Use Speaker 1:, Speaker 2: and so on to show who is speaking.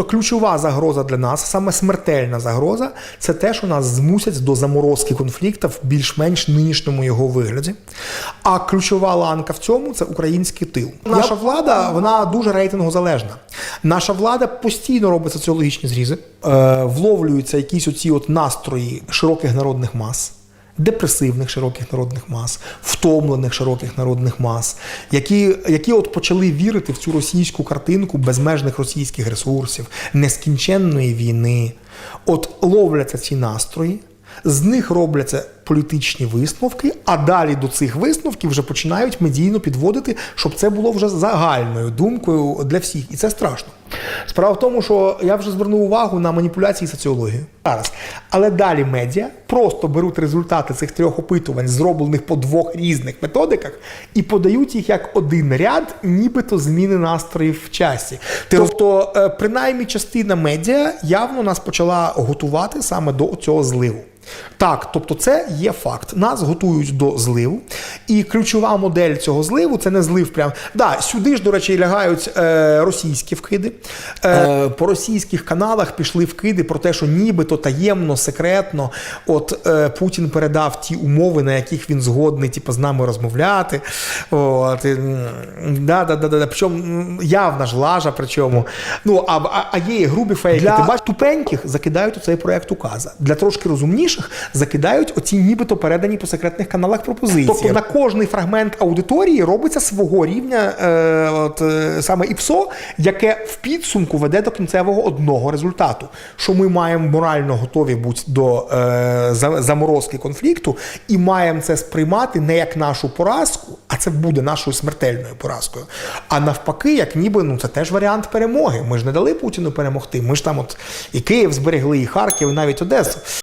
Speaker 1: Тобто ключова загроза для нас, саме смертельна загроза, це те, що нас змусять до заморозки конфлікту в більш-менш нинішньому його вигляді. А ключова ланка в цьому це український тил. Наша влада вона дуже рейтингозалежна. Наша влада постійно робить соціологічні зрізи, е, вловлюються якісь оці от настрої широких народних мас депресивних широких народних мас, втомлених широких народних мас, які, які от почали вірити в цю російську картинку безмежних російських ресурсів, нескінченної війни. От ловляться ці настрої, з них робляться політичні висновки, а далі до цих висновків вже починають медійно підводити, щоб це було вже загальною думкою для всіх. І це страшно. Справа в тому, що я вже звернув увагу на маніпуляції соціології зараз. Але далі медіа просто беруть результати цих трьох опитувань, зроблених по двох різних методиках, і подають їх як один ряд, нібито зміни настроїв в часі. Тобто, е, принаймні, частина медіа явно нас почала готувати саме до цього зливу. Так, тобто це є факт. Нас готують до зливу, і ключова модель цього зливу це не злив. Прям да, сюди ж, до речі, лягають е, російські вкиди. Е, по російських каналах пішли вкиди про те, що нібито таємно, секретно, от е, Путін передав ті умови, на яких він згодний, типу, з нами розмовляти. От, і, да, да, да, да, да. Причому явна ж лажа, причому. Ну, а, а, а є грубі фейки. Для... Ти бачиш, тупеньких закидають у цей проект указа. Для трошки розумніших закидають оці нібито передані по секретних каналах пропозиції. Тобто на кожний фрагмент аудиторії робиться свого рівня е, от, е, саме ІПСО, яке в підсумку веде до кінцевого одного результату. Що ми маємо морально готові бути до е, заморозки конфлікту і маємо це сприймати не як нашу поразку, а це буде нашою смертельною поразкою. А навпаки, як ніби ну це теж варіант перемоги. Ми ж не дали Путіну перемогти. Ми ж там, от і Київ зберегли, і Харків, і навіть Одесу.